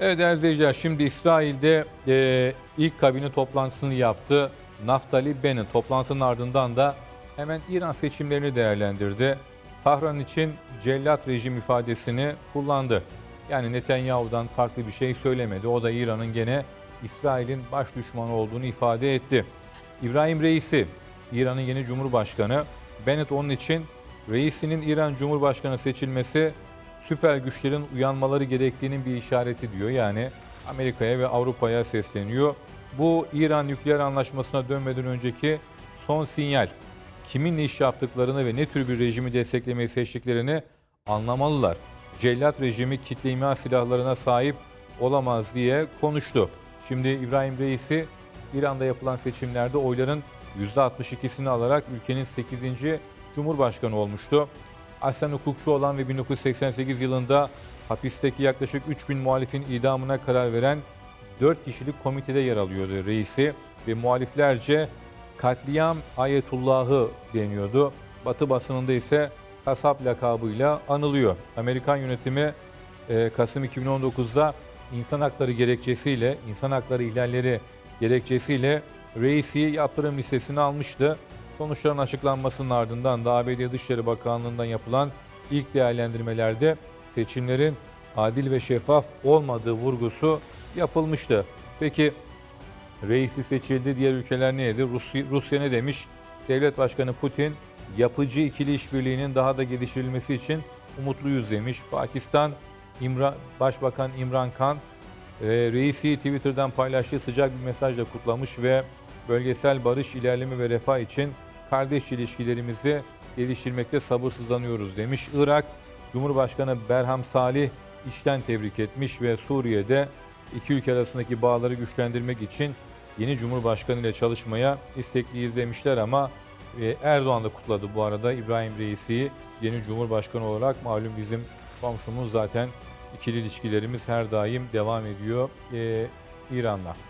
Evet değerli izleyiciler şimdi İsrail'de e, ilk kabine toplantısını yaptı. Naftali Bennett toplantının ardından da hemen İran seçimlerini değerlendirdi. Tahran için cellat rejim ifadesini kullandı. Yani Netanyahu'dan farklı bir şey söylemedi. O da İran'ın gene İsrail'in baş düşmanı olduğunu ifade etti. İbrahim Reisi, İran'ın yeni cumhurbaşkanı. Bennett onun için Reisi'nin İran Cumhurbaşkanı seçilmesi süper güçlerin uyanmaları gerektiğinin bir işareti diyor. Yani Amerika'ya ve Avrupa'ya sesleniyor. Bu İran nükleer anlaşmasına dönmeden önceki son sinyal. Kiminle iş yaptıklarını ve ne tür bir rejimi desteklemeyi seçtiklerini anlamalılar. Cellat rejimi kitle imha silahlarına sahip olamaz diye konuştu. Şimdi İbrahim Reisi İran'da yapılan seçimlerde oyların %62'sini alarak ülkenin 8. Cumhurbaşkanı olmuştu. Aslen hukukçu olan ve 1988 yılında hapisteki yaklaşık 3000 muhalifin idamına karar veren 4 kişilik komitede yer alıyordu reisi ve muhaliflerce katliam ayetullahı deniyordu. Batı basınında ise kasap lakabıyla anılıyor. Amerikan yönetimi e, Kasım 2019'da insan hakları gerekçesiyle, insan hakları ihlalleri gerekçesiyle reisi yaptırım listesine almıştı. Sonuçların açıklanmasının ardından da ABD Dışişleri Bakanlığı'ndan yapılan ilk değerlendirmelerde seçimlerin adil ve şeffaf olmadığı vurgusu yapılmıştı. Peki reisi seçildi, diğer ülkeler neydi? Rusya, Rusya ne demiş? Devlet Başkanı Putin yapıcı ikili işbirliğinin daha da geliştirilmesi için umutluyuz demiş. Pakistan İmra, Başbakan İmran Khan e, reisi Twitter'dan paylaştığı sıcak bir mesajla kutlamış ve bölgesel barış, ilerleme ve refah için kardeş ilişkilerimizi geliştirmekte sabırsızlanıyoruz demiş. Irak Cumhurbaşkanı Berham Salih işten tebrik etmiş ve Suriye'de iki ülke arasındaki bağları güçlendirmek için yeni Cumhurbaşkanı ile çalışmaya istekliyiz demişler ama e, Erdoğan da kutladı bu arada İbrahim Reisi'yi yeni Cumhurbaşkanı olarak malum bizim komşumuz zaten ikili ilişkilerimiz her daim devam ediyor e, İran'la.